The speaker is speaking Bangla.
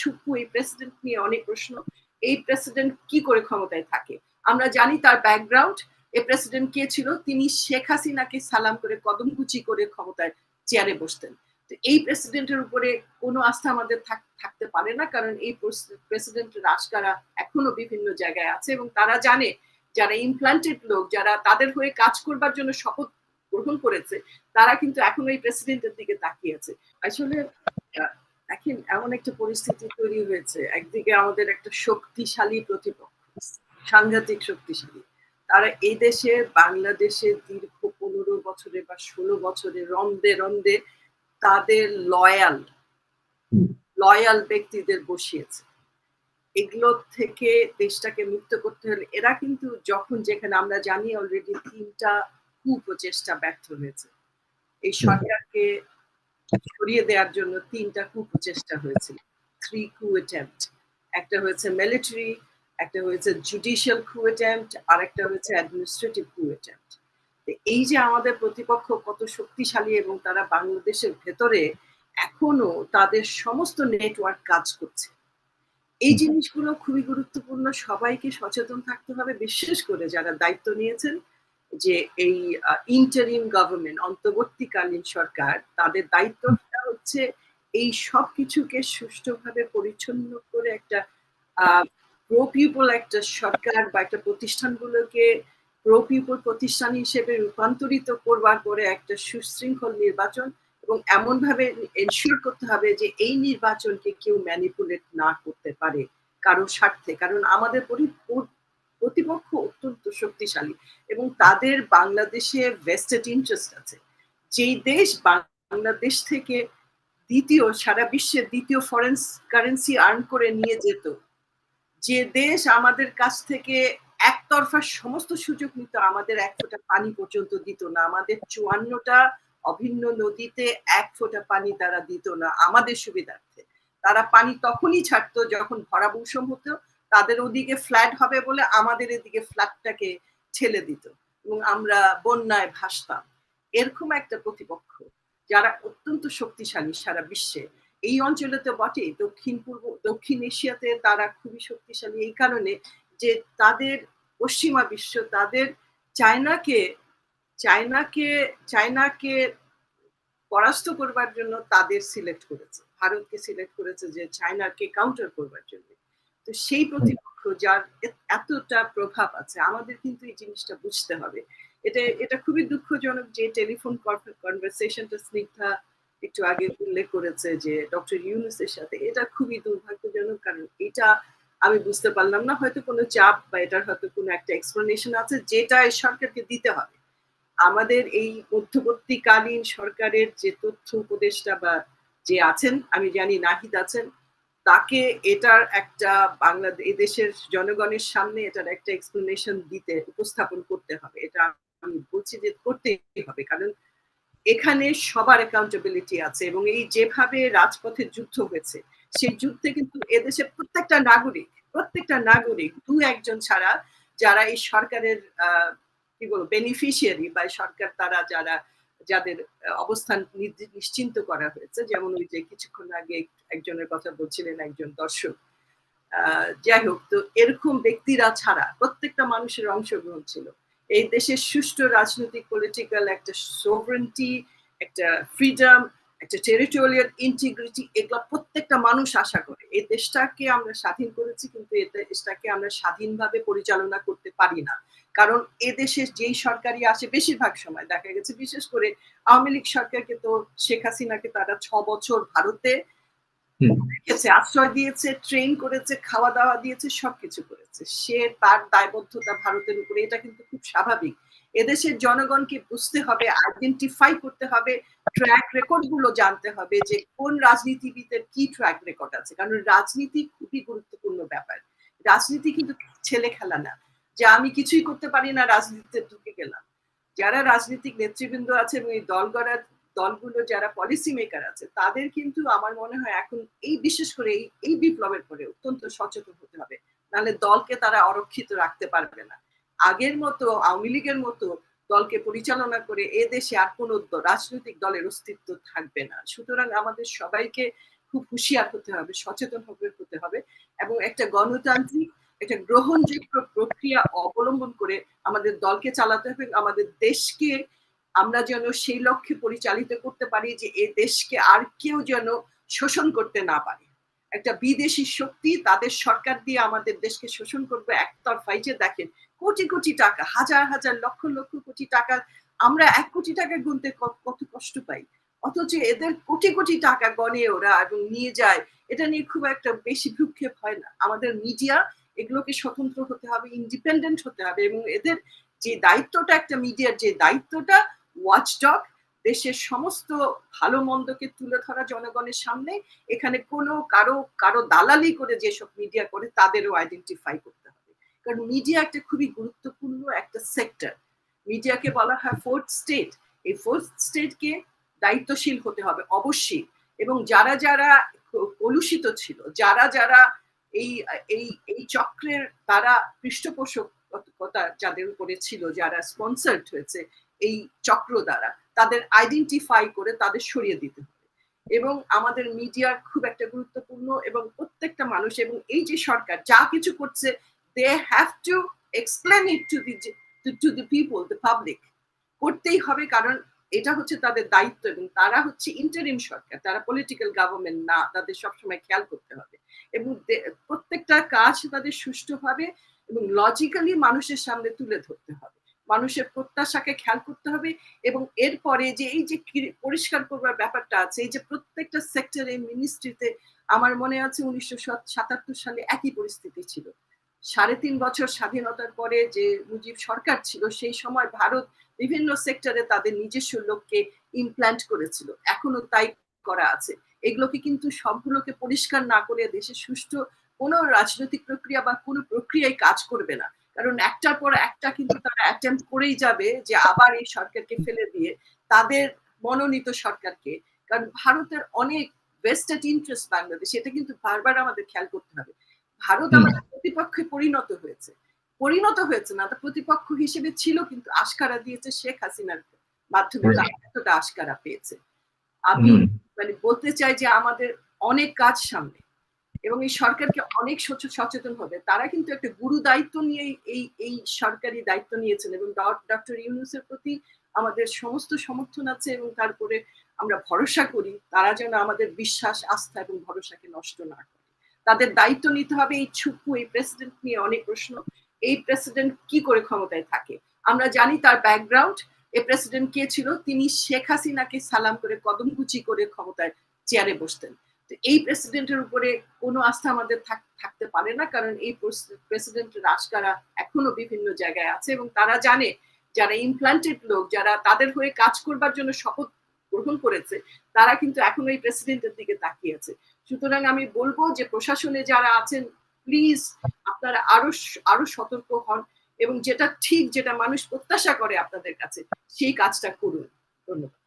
ইচ্ছুকু এই প্রেসিডেন্ট নিয়ে অনেক প্রশ্ন। এই প্রেসিডেন্ট কি করে ক্ষমতায় থাকে? আমরা জানি তার ব্যাকগ্রাউন্ড এই প্রেসিডেন্ট কে ছিল? তিনি শেখ হাসিনাকে সালাম করে কদমকুচি করে ক্ষমতায় চেয়ারে বসতেন। তো এই প্রেসিডেন্টের উপরে কোনো আস্থা আমাদের থাকতে পারে না, কারণ এই প্রেসিডেন্ট রাজকারা এখনও বিভিন্ন জায়গায় আছে এবং তারা জানে যারা ইমপ্লান্টেড লোক, যারা তাদের হয়ে কাজ করবার জন্য শপথ গ্রহণ করেছে, তারা কিন্তু এখন এই প্রেসিডেন্টের দিকে তাকিয়ে আছে। আসলে দেখেন, এমন একটা পরিস্থিতি তৈরি হয়েছে। একদিকে আমাদের একটা শক্তিশালী প্রতিপক্ষ, সাংঘাতিক শক্তিশালী। তারা এই দেশে, বাংলাদেশে দীর্ঘ পনেরো বছরে বা ষোলো বছরে রন্দে রন্দে তাদের লয়াল লয়াল ব্যক্তিদের বসিয়েছে। এগুলো থেকে দেশটাকে মুক্ত করতে হলে এরা কিন্তু যখন যেখানে, আমরা জানি অলরেডি তিনটা কুপ্রচেষ্টা ব্যর্থ হয়েছে। এই সরকারকে সরিয়ে দেওয়ার জন্য তিনটা কুপ্রচেষ্টা হয়েছিল। থ্রি কু অ্যাটেম্পট একটা হয়েছে মিলিটারি একটা হয়েছে জুডিশিয়াল কু অ্যাটেম্পট আর একটা হয়েছে অ্যাডমিনিস্ট্রেটিভ কু অ্যাটেম্পট এই যে আমাদের প্রতিপক্ষ কত শক্তিশালী এবং তারা বাংলাদেশের ভেতরে এখনও তাদের সমস্ত নেটওয়ার্ক কাজ করছে। এই জিনিসগুলো খুবই গুরুত্বপূর্ণ। সবাইকে সচেতন থাকতে হবে, বিশেষ করে যারা দায়িত্ব নিয়েছেন যে এই ইন্টারিম গভর্নমেন্ট অন্তর্বর্তীকালীন সরকার, তাদের দায়িত্বটা হচ্ছে এই সব কিছুকে সুষ্ঠুভাবে পরিচ্ছন্ন করে একটা প্রো পিপল একটা সরকার বা একটা প্রতিষ্ঠানগুলোকে প্রো প্রতিষ্ঠান হিসেবে রূপান্তরিত করবার পরে একটা সুশৃঙ্খল নির্বাচন এবং এমন ভাবে এনশিওর করতে হবে যে এই নির্বাচনকে কেউ ম্যানিপুলেট না করতে পারে কারও স্বার্থে। কারণ আমাদের প্রতিপক্ষ অত্যন্ত শক্তিশালী এবং তাদের বাংলাদেশে ভেস্টেড ইন্টারেস্ট আছে। যেই দেশ বাংলাদেশ থেকে দ্বিতীয়, সারা বিশ্বের দ্বিতীয় ফরেন কারেন্সি আর্ন করে নিয়ে যেত, যে দেশ আমাদের কাছ থেকে একতরফা সমস্ত সুযোগ নিত, আমাদের এক ফোঁটা পানি পর্যন্ত দিত না, আমাদের চুয়ান্নটা অভিন্ন নদীতে এক ফোঁটা পানি তারা দিত না, আমাদের সুবিধার্থে। তারা পানি তখনই ছাড়তো যখন ভরা মৌসুম হতো তাদের ওদিকে ফ্ল্যাট হবে বলে আমাদের এদিকে ফ্ল্যাটটাকে ঠেলে দিত এবং আমরা বন্যায় ভাসতাম। এরকম একটা প্রতিপক্ষ যারা অত্যন্ত শক্তিশালী সারা বিশ্বে। এই অঞ্চলে তো বটে দক্ষিণ পূর্ব, দক্ষিণ এশিয়াতে তারা খুবই শক্তিশালী। এই কারণে যে তাদের পশ্চিমা বিশ্ব, তাদের চায়নাকে চায়নাকে চায়নাকে পরাস্ত করবার জন্য তাদের সিলেক্ট করেছে। ভারতকে সিলেক্ট করেছে যে চায়নাকে কাউন্টার করবার জন্য। তো সেই প্রতিপক্ষ যার এতটা প্রভাব আছে আমাদের কিন্তু এই জিনিসটা বুঝতে হবে। এটা এটা খুবই দুঃখজনক যে টেলিফোন কনভারসেশনটা স্নিগ্ধা একটু আগে উল্লেখ করেছে যে ডক্টর ইউনুসের সাথে। এটা খুবই দুর্ভাগ্যজনক কারণ এটা আমি বুঝতে পারলাম না হয়তো কোনো চাপ বা এটার হয়তো কোনো একটা এক্সপ্লেনেশন আছে যেটা সরকারকে দিতে হবে। আমাদের এই মধ্যবর্তীকালীন সরকারের যে তথ্য উপদেষ্টা বা যে আছেন আমি জানি নাহিদ আছেন তাকে এটার একটা বাংলাদেশ এদেশের জনগণের সামনে এটার একটা এক্সপ্লেনেশন দিতে, উপস্থাপন করতে হবে। এটা আমি বলছি যে করতেই হবে, কারণ এখানে সবার অ্যাকাউন্টেবিলিটি আছে এবং এই যেভাবে রাজপথে যুদ্ধ হয়েছে, সেই যুদ্ধে কিন্তু এদেশের প্রত্যেকটা নাগরিক প্রত্যেকটা নাগরিক, দু একজন ছাড়া যারা এই সরকারের কি বলব বেনিফিশিয়ারি বা সরকার তারা যারা যাদের অবস্থান নিশ্চিন্ত করা হয়েছে। যেমন ওই যে কিছুক্ষণ আগে একজনের কথা বলছিলেন একজন দর্শক। যাই হোক, তো এরকম ব্যক্তিরা ছাড়া প্রত্যেকটা মানুষের অংশগ্রহণ ছিল। এই দেশের সুষ্ঠু রাজনৈতিক পলিটিক্যাল একটা সোভারেন্টি একটা ফ্রিডম একটা টেরিটোরিয়াল ইন্টিগ্রিটি এগুলো প্রত্যেকটা মানুষ আশা করে। এই দেশটাকে আমরা স্বাধীন করেছি, কিন্তু এই দেশটাকে আমরা স্বাধীনভাবে পরিচালনা করতে পারি না। কারণ এ দেশে যেই সরকারি আসে বেশিরভাগ সময় দেখা গেছে বিশেষ করে আওয়ামী লীগ সরকারকে তো শেখ হাসিনাকে তারা ছ বছর ভারতে রেখেছে আশ্রয় দিয়েছে ট্রেন করেছে খাওয়া দাওয়া দিয়েছে সবকিছু করেছে। সে তার দায়বদ্ধতা ভারতের উপরে এটা কিন্তু খুব স্বাভাবিক। এদেশের জনগণকে বুঝতে হবে আইডেন্টিফাই করতে হবে ট্র্যাক রেকর্ডগুলো জানতে হবে যে কোন রাজনীতিবিদের কি ট্র্যাক রেকর্ড আছে। কারণ রাজনীতি খুবই গুরুত্বপূর্ণ ব্যাপার। রাজনীতি কিন্তু ছেলে খেলা না। যে আমি কিছুই করতে পারি না, রাজনীতিতে ঢুকে গেলাম। যারা রাজনৈতিক নেতৃবৃন্দ আছে এবং এই দল গড়ার দলগুলো যারা পলিসি মেকার আছে, তাদের কিন্তু আমার মনে হয় এখন এই বিশেষ করে এই এই বিপ্লবের পরে অত্যন্ত সচেতন হতে হবে। নাহলে দলকে তারা অরক্ষিত রাখতে পারবে না। আগের মতো, আওয়ামী লীগের মতো দলকে পরিচালনা করে এ দেশে আর কোনো রাজনৈতিক দলের অস্তিত্ব থাকবে না। সুতরাং আমাদের সবাইকে খুব হুঁশিয়ার হতে হবে, সচেতন হবে হতে হবে এবং একটা গণতান্ত্রিক একটা গ্রহণযোগ্য প্রক্রিয়া অবলম্বন করে আমাদের দলকে চালাতে হবে, আমাদের দেশকে আমরা যেন সেই লক্ষ্যে পরিচালিত করতে পারি যে এই দেশকে আর কেউ যেন শোষণ করতে না পারে। একটা বিদেশি শক্তি তাদের সরকার দিয়ে আমাদের দেশকে শোষণ করবে একতরফাই। যে দেখেন, কোটি কোটি টাকা, হাজার হাজার, লক্ষ লক্ষ কোটি টাকা, আমরা এক কোটি টাকা গুনতে কত কষ্ট পাই। অথচ এদের কোটি কোটি টাকা গনে ওরা এবং নিয়ে যায়, এটা নিয়ে খুব একটা বেশি ভ্রুক্ষেপ হয় না। আমাদের মিডিয়া এগুলোকে স্বতন্ত্র হতে হবে ইন্ডিপেন্ডেন্ট হতে হবে এবং এদের যে দায়িত্বটা একটা মিডিয়ার যে দায়িত্বটা ওয়াচডগ দেশের সমস্ত ভালো মন্দকে তুলে ধরা জনগণের সামনে, এখানে কোনো কারও কারও দালালি করে যেসব মিডিয়া করে তাদেরও আইডেন্টিফাই করতে হবে। কারণ মিডিয়া একটা খুবই গুরুত্বপূর্ণ একটা সেক্টর মিডিয়াকে বলা হয় ফোর্থ স্টেট এই ফোর্থ স্টেটকে দায়িত্বশীল হতে হবে অবশ্যই। এবং যারা যারা কলুষিত ছিল, যারা যারা এই এই এই চক্রের তারা পৃষ্ঠপোষকতা যাদের উপরে ছিল, যারা স্পন্সার্ড হয়েছে, এই চক্র দ্বারা তাদের আইডেন্টিফাই করে তাদের সরিয়ে দিতে হবে। এবং আমাদের মিডিয়ার খুব একটা গুরুত্বপূর্ণ এবং প্রত্যেকটা মানুষ এবং এই যে সরকার যা কিছু করছে they have to explain it to the to the people the public করতেই হবে কারণ এটা হচ্ছে তাদের দায়িত্ব এবং তারা হচ্ছে ইন্টারিম সরকার, তারা পলিটিক্যাল গভর্নমেন্ট না, তাদের সবসময় খেয়াল করতে হবে। এবং প্রত্যেকটা কাজ তাদের সুষ্ঠুভাবে এবং লজিক্যালি মানুষের সামনে তুলে ধরতে হবে। মানুষের প্রত্যাশাকে খেয়াল করতে হবে এবং এরপরে যে এই যে পরিষ্কার করবার ব্যাপারটা আছে, এই যে প্রত্যেকটা সেক্টরে মিনিস্ট্রিতে আমার মনে আছে উনিশশো সাতাত্তর সালে একই পরিস্থিতি ছিল। সাড়ে তিন বছর স্বাধীনতার পরে যে মুজিব সরকার ছিল, সেই সময় ভারত বিভিন্ন সেক্টরে তাদের নিজস্ব লোককে ইমপ্ল্যান্ট করেছিল। এখনও তাই করা আছে। এগুলোকে কিন্তু সবগুলোকে পরিষ্কার না করে দেশের সুষ্ঠু কোনো রাজনৈতিক প্রক্রিয়া বা কোনো প্রক্রিয়ায় কাজ করবে না। কারণ একটার পর একটা কিন্তু তারা অ্যাটেম্প করেই যাবে যে আবার এই সরকারকে ফেলে দিয়ে তাদের মনোনীত সরকারকে। কারণ ভারতের অনেক বেস্টেড ইন্টারেস্ট বাংলাদেশ এটা কিন্তু বারবার আমাদের খেয়াল করতে হবে। ভারত আমাদের প্রতিপক্ষে পরিণত হয়েছে। পরিণত হয়েছে না প্রতিপক্ষ হিসেবে ছিল কিন্তু আশকারা দিয়েছে শেখ হাসিনার মাধ্যমে এতটা আশকারা পেয়েছে। আমি মানে বলতে চাই যে আমাদের অনেক কাজ সামনে এবং এই সরকারকে অনেক সচেতন হবে। তারা কিন্তু একটা গুরু দায়িত্ব নিয়ে এই এই সরকারি দায়িত্ব নিয়েছেন এবং ডক্টর ইউনুসের প্রতি আমাদের সমস্ত সমর্থন আছে এবং তারপরে আমরা ভরসা করি তারা যেন আমাদের বিশ্বাস আস্থা এবং ভরসাকে নষ্ট না করে। তাদের দায়িত্ব নিতে হবে এই ছুকু এই প্রেসিডেন্ট নিয়ে অনেক প্রশ্ন এই প্রেসিডেন্ট কি করে ক্ষমতায় থাকে? আমরা জানি তার ব্যাকগ্রাউন্ড এই প্রেসিডেন্ট কে ছিল? তিনি শেখ হাসিনাকে সালাম করে কদমকুচি করে ক্ষমতায় চেয়ারে বসতেন। এই প্রেসিডেন্টের উপরে কোনো আস্থা আমাদের থাকতে পারে না, কারণ এই প্রেসিডেন্টের আশকারা এখনও বিভিন্ন জায়গায় আছে এবং তারা জানে যারা ইমপ্লান্টেড লোক, যারা তাদের হয়ে কাজ করবার জন্য শপথ গ্রহণ করেছে, তারা কিন্তু এখনও এই প্রেসিডেন্টের দিকে তাকিয়ে আছে। সুতরাং আমি বলব যে প্রশাসনে যারা আছেন প্লিজ আপনারা আরও আরও সতর্ক হন এবং যেটা ঠিক, যেটা মানুষ প্রত্যাশা করে আপনাদের কাছে, সেই কাজটা করুন। ধন্যবাদ।